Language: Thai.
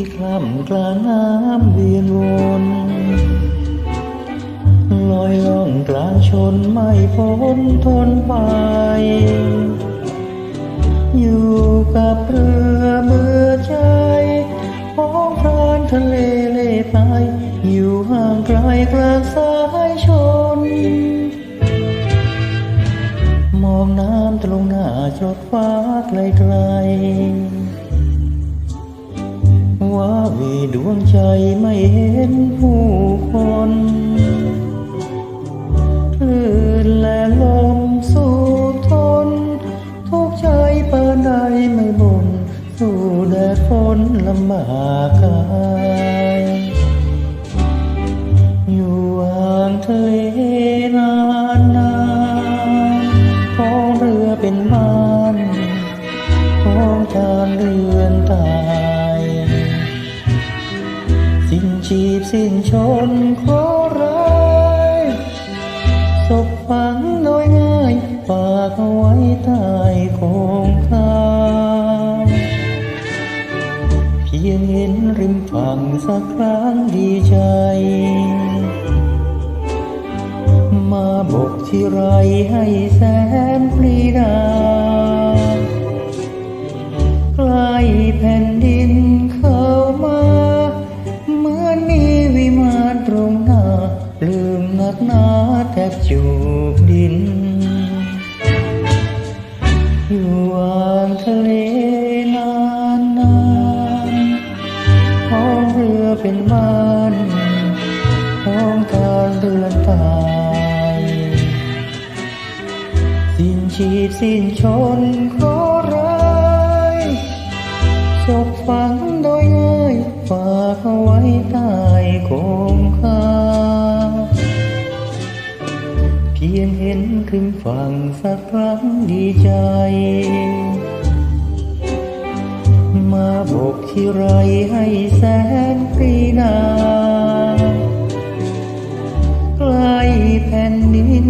ที่คล่ำกลางน้ำเวียนวนลอยล่องกลางชนไม่พ้นทนไป อยู่กับเรือเบื่อใจของพรานทะเลเล่ไปอยู่ห่างไกลกลางสายชน มองน้ำตรงหน้าจดฟ้าไกลไกล ว่าวีดวงใจไม่เห็นผู้คนคลื่นและลมสู่ทน ทุกใจปานใดไม่บน สู้แดดฝนลำบากกายอยู่ห่างทะเลนานนานๆของเรือเป็นบ้า ชีพสิ้นชนขอร้ายศพฝังโดยง่ายฝากเอาไว้ใต้โคงคาเพียงเห็นริมฝั่งสักครั้งดีใจ มาบกที่ไรให้แสนปรีดา หนาแทบจูบดิน อยู่อ่างทะเลนานนานท้องเรือเป็นบ้านท้องการเรือนตายสิ้นชีพสิ้นชนขอร้ายศพฝังโดยง่ายฝากเอาไว้ใต้โคงคา พียงเห็นริมฝั่งสักครั้งดีใจ มาบกที่ไรให้แสนปรีนาใกล้แผ่นดิน